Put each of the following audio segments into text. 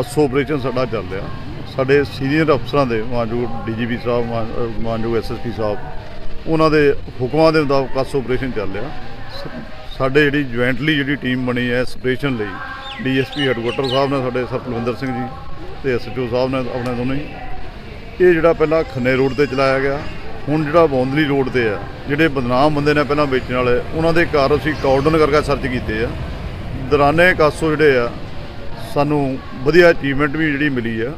ਅਸੋ operation ਸਾਡਾ ਚੱਲ ਰਿਹਾ। ਸਾਡੇ ਸੀਨੀਅਰ ਅਫਸਰਾਂ ਦੇ, ਮਾਨਯੋਗ ਡੀਜੀਪੀ ਸਾਹਿਬ, ਮਾਨ- ਅਹ ਮਾਨਯੋਗ ਐਸਐਸਪੀ ਸਾਹਿਬ, ਉਹਨਾਂ ਦੇ ਹੁਕਮਾਂ ਦੇ ਮੁਤਾਬਕ ਅਸੋ ਆਪਰੇਸ਼ਨ ਚੱਲ ਰਿਹਾ। ਸ- ਸਾਡੇ ਜਿਹੜੀ ਜੁਆਇੰਟਲੀ ਜਿਹੜੀ ਟੀਮ ਬਣੀ ਹੈ ਇਸ ਆਪਰੇਸ਼ਨ ਲਈ, ਡੀਐਸਪੀ ਹੈਡਕੁਆਟਰ ਸਾਹਿਬ ਨੇ, ਸਾਡੇ ਸਰ ਸਿੰਘ ਜੀ ਤੇ ਐਸਐਚਓ ਸਾਹਿਬ ਨੇ, ਆਪਣੇ ਦੋਨੇ ਹੀ। ਇਹ ਜਿਹੜਾ ਪਹਿਲਾਂ ਖੰਨੇ ਰੋਡ ਤੇ ਚਲਾਇਆ ਗਿਆ, ਹੁਣ ਜਿਹੜਾ ਬੌਂਦਲੀ ਰੋਡ ਤੇ ਆ, ਜਿਹੜੇ ਬਦਨਾਮ ਬੰਦੇ ਨੇ ਪਹਿਲਾਂ ਵੇਚਣ ਵਾਲੇ, ਉਹਨਾਂ ਦੇ ਘਰ ਅਸੀਂ ਕਾਰਡਨ ਕਰਕੇ ਸਰਚ ਕੀਤੇ ਆ। ਦਰਾਨੇ ਕਾਸੋ ਜਿਹੜੇ ਆ ਸਾਨੂੰ ਵਧੀਆ ਅਚੀਵਮੈਂਟ ਵੀ ਜਿਹੜੀ ਮਿਲੀ ਆ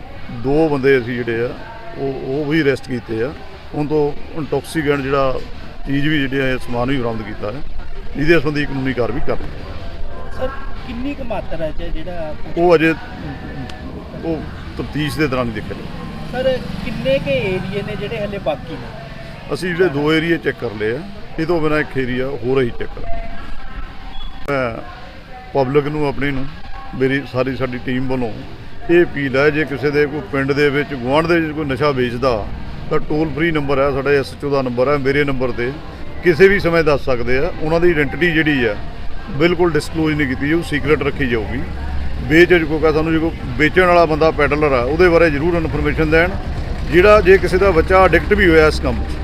ਦੋ ਬੰਦੇ ਅਸੀਂ ਜਿਹੜੇ ਆ ਉਹ ਉਹ ਵੀ ਅਰੈਸਟ ਕੀਤੇ ਆ। ਉਹਨਾਂ ਤੋਂ ਇੰਟੌਕਸੀਕੈਂਟ ਜਿਹੜਾ ਚੀਜ਼ ਵੀ ਜਿਹੜੇ ਆ ਸਮਾਨ ਵੀ ਬਰਾਮਦ ਕੀਤਾ ਹੈ। ਇਹਦੇ ਸੰਬੰਧੀ ਕਾਨੂੰਨੀ ਕਾਰਵਾਈ ਕਰ ਰਹੇ ਹਾਂ। ਸਰ ਕਿੰਨੀ ਕੁ ਮਾਤਰਾ ਚ ਜਿਹੜਾ ਉਹ ਅਜੇ ਉਹ ਤਫਤੀਸ਼ ਦੇ ਦੌਰਾਨ ਹੀ ਦੇਖਿਆ ਜਾਊਗਾ ਸਰ ਕਿੰਨੇ ਕੇ ਏਰੀਏ ਨੇ ਜਿਹੜੇ ਹਲੇ ਬਾਕੀ ਨੇ? ਅਸੀਂ ਜਿਹੜੇ ਦੋ ਏਰੀਏ ਚੈੱਕ ਕਰ ਲਏ ਆ ਇਹ ਤੋਂ ਬਿਨਾਂ ਇੱਕ ਏਰੀਆ ਹੋਰ ਅਸੀਂ ਚੈੱਕ ਕਰਾਂਗੇ। ਮੈਂ ਪਬਲਿਕ ਨੂੰ ਆਪਣੀ ਨੂੰ ਮੇਰੀ ਸਾਰੀ ਸਾਡੀ ਟੀਮ ਵੱਲੋਂ ਇਹ ਅਪੀਲ ਹੈ, ਜੇ ਕਿਸੇ ਦੇ ਕੋਈ ਪਿੰਡ ਦੇ ਵਿੱਚ, ਗੁਆਂਢ ਦੇ ਵਿੱਚ ਕੋਈ ਨਸ਼ਾ ਵੇਚਦਾ, ਤਾਂ ਟੋਲ ਫ੍ਰੀ ਨੰਬਰ ਹੈ, ਸਾਡਾ ਐਸਐਚਓ ਦਾ ਨੰਬਰ ਹੈ, ਮੇਰੇ ਨੰਬਰ ਤੇ। ਕਿਸੇ ਵੀ ਸਮੇਂ ਦੱਸ ਸਕਦੇ ਆ, ਉਹਨਾਂ ਦੀ ਆਇਡੈਂਟੀਟੀ ਜਿਹੜੀ ਆ, ਬਿਲਕੁਲ ਡਿਸਕਲੋਜ਼ ਨਹੀਂ ਕੀਤੀ ਜਾਊ ਸੀਕ੍ਰੀਟ ਰੱਖੀ ਜਾਊਗੀ। ਬੇਚਜ ਕੋ ਸਾਨੂੰ ਜੇ ਕੋਈ ਵੇਚਣ ਵਾਲਾ ਬੰਦਾ ਪੈਡਲਰ ਆ, ਉਹਦੇ ਬਾਰੇ ਜ਼ਰੂਰ ਇਨਫੋਰਮੇਸ਼ਨ ਦੇਣ। ਜਿਹੜਾ ਜੇ ਕਿਸੇ ਦਾ ਬੱਚਾ ਐਡਿਕਟ ਵੀ ਹੋਇਆ ਇਸ ਕੰਮ 'ਚ,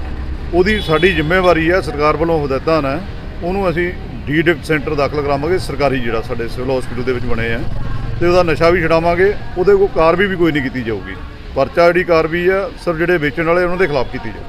ਉਹਦੀ ਸਾਡੀ ਜ਼ਿੰਮੇਵਾਰੀ ਹੈ, ਸਰਕਾਰ ਵੱਲੋਂ ਹਦਾਇਤਾਂ ਨੇ, ਉਹਨੂੰ ਅਸੀਂ ਡੀਡਿਕਟ ਸੈਂਟਰ ਦਾਖਲ ਕਰਾਵਾਂਗੇ, ਸਰਕਾਰੀ ਜਿਹੜਾ ਸਾਡੇ ਸਿਵਲ ਹਸਪੀਟਲ ਦੇ ਵਿੱਚ ਬਣੇ ਆ। ਤੇ ਉਹਦਾ ਨਸ਼ਾ ਵੀ ਛਡਾਵਾਂਗੇ, ਉਹਦੇ ਕੋਲ ਕਾਰਵਾਈ ਵੀ ਕੋਈ ਨਹੀਂ ਕੀਤੀ ਜਾਊਗੀ। ਪਰਚਾ ਜਿਹੜੀ ਕਾਰਵਾਈ ਆ ਸਿਰਫ ਜਿਹੜੇ ਵੇਚਣ ਵਾਲੇ ਉਹਨਾਂ ਦੇ ਖਿਲਾਫ ਕੀਤੀ ਜਾਊ